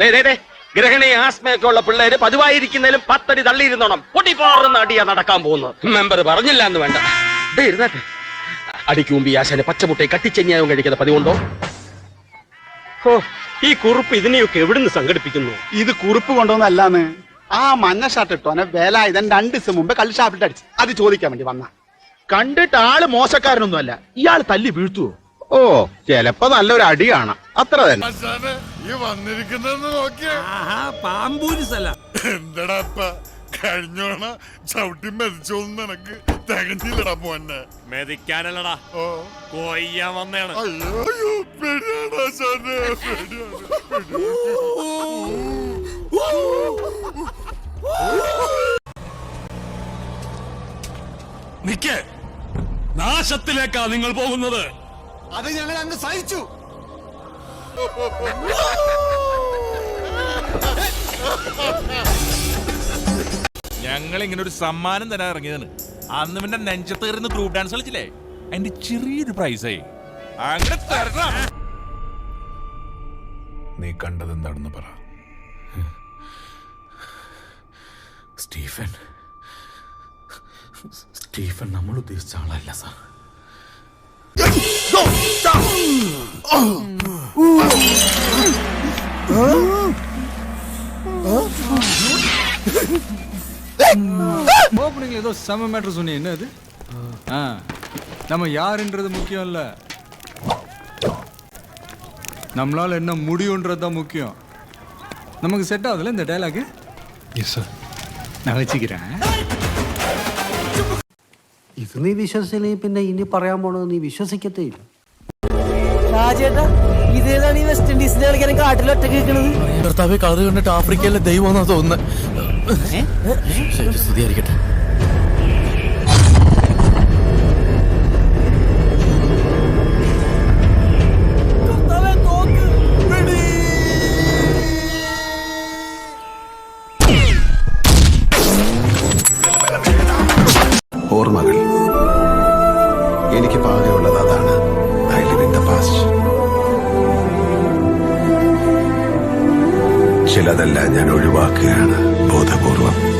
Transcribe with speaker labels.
Speaker 1: ദേ, ദേ, ദേ, ഗ്രഹണി ആസ്മയൊക്കെ ഉള്ള പിള്ളേര് പതിവായിരിക്കുന്നതിലും പത്തടി തള്ളിയിരുന്നോണം. പൊട്ടിപ്പാറുന്ന അടിയാ നടക്കാൻ പോകുന്നത്. മെമ്പർ പറഞ്ഞില്ല എന്ന് വേണ്ട. ദേ, ഇരുന്നാട്ടെ. അടിക്ക് മുമ്പ് ഈ ആശാന് പച്ചമുട്ടയെ കട്ടിച്ചെഞ്ഞായും കഴിക്കുന്ന പതിവുണ്ടോ? ഓ ഈ കുറുപ്പ് ഇതിനെയൊക്കെ എവിടുന്ന് സംഘടിപ്പിക്കുന്നു?
Speaker 2: ഇത് കുറിപ്പ് കൊണ്ടുവന്നല്ലാന്ന്. ആ മഞ്ഞ ഷർട്ട് ഇട്ടോനെ വേലായുധൻ രണ്ട് ദിവസം മുമ്പ് കള്ളി ഷാപ്പിട്ട് അടിച്ചു. അത് ചോദിക്കാൻ വേണ്ടി വന്ന.
Speaker 3: കണ്ടിട്ട് ആൾ മോശക്കാരനൊന്നുമല്ല. ഇയാൾ തല്ലി വീഴ്ത്തുവോ? ഓ ചെലപ്പോ നല്ലൊരു അടിയാണ് കാണാം. അത്ര തന്നെ.
Speaker 4: ഈ വന്നിരിക്കുന്നെന്ന് നോക്കിയേ.
Speaker 5: പാമ്പൂരിസല്ല.
Speaker 4: എന്തടാപ്പ കഴിഞ്ഞോണ ചവിട്ടി മരിച്ചോന്ന് നിനക്ക് തികഞ്ഞില്ലടാ പോന്നെ.
Speaker 5: മെതിക്കാനല്ലടാ.
Speaker 4: ഓ.
Speaker 5: കൊയ്യാൻ വന്നതാണ്
Speaker 4: അയ്യോ പേടിയാണ് ആശാനെ പേടിയാണ്
Speaker 5: നിക്കേ. നാശത്തിലേക്കാ നിങ്ങൾ പോകുന്നത്.
Speaker 4: അത് ഞങ്ങൾ അങ്ങ് സഹിച്ചു.
Speaker 6: ഞങ്ങൾ ഇങ്ങനെ ഒരു സമ്മാനം തരാൻ ഇറങ്ങിയതാണ്. അന്ന് പിന്നെ നെഞ്ചത്ത് കയറുന്ന ഗ്രൂപ്പ് ഡാൻസ് കളിച്ചില്ലേ? അതിന്റെ ചെറിയൊരു പ്രൈസായി അങ്ങനെ തരണം. നീ കണ്ടത് എന്താണെന്ന് പറ.
Speaker 7: സ്റ്റീഫൻ. സ്റ്റീഫൻ നമ്മൾ ഉദ്ദേശിച്ച ആളല്ല സാർ.
Speaker 8: ஓப்பனிங்ல ஏதோ செம மேட்ரு சொன்னீங்க என்ன அது ஆ நம்ம யாருன்றது முக்கியம் இல்ல நம்மளால என்ன முடியுன்றது தான் முக்கியம் நமக்கு செட் ஆகுதுல்ல இந்த டைலாக் எஸ் சார் நான் வச்சுக்கிறேன்
Speaker 9: ഇത് നീ വിശ്വസിച്ചില്ലെങ്കിൽ പിന്നെ ഇനി പറയാൻ പോണത് നീ വിശ്വസിക്കത്തേ ഇല്ല
Speaker 10: രാജേട്ടാ ഇതേതാണ് ഈ വെസ്റ്റ് ഇൻഡീസിന്റെ കളിക്കാൻ കാട്ടിൽ ഒറ്റ കേൾക്കണത്
Speaker 7: ഭർത്താവെ കളറ് കണ്ടിട്ട് ആഫ്രിക്കയിലെ ദൈവം എന്നാ തോന്നുന്നത് സ്തുതിയായിരിക്കട്ടെ.
Speaker 11: ഓർമ്മകൾ. എനിക്ക് പാകെയുള്ളത് അതാണ്. ചിലതെല്ലാം ഞാൻ ഒഴിവാക്കുകയാണ്. ബോധപൂർവം.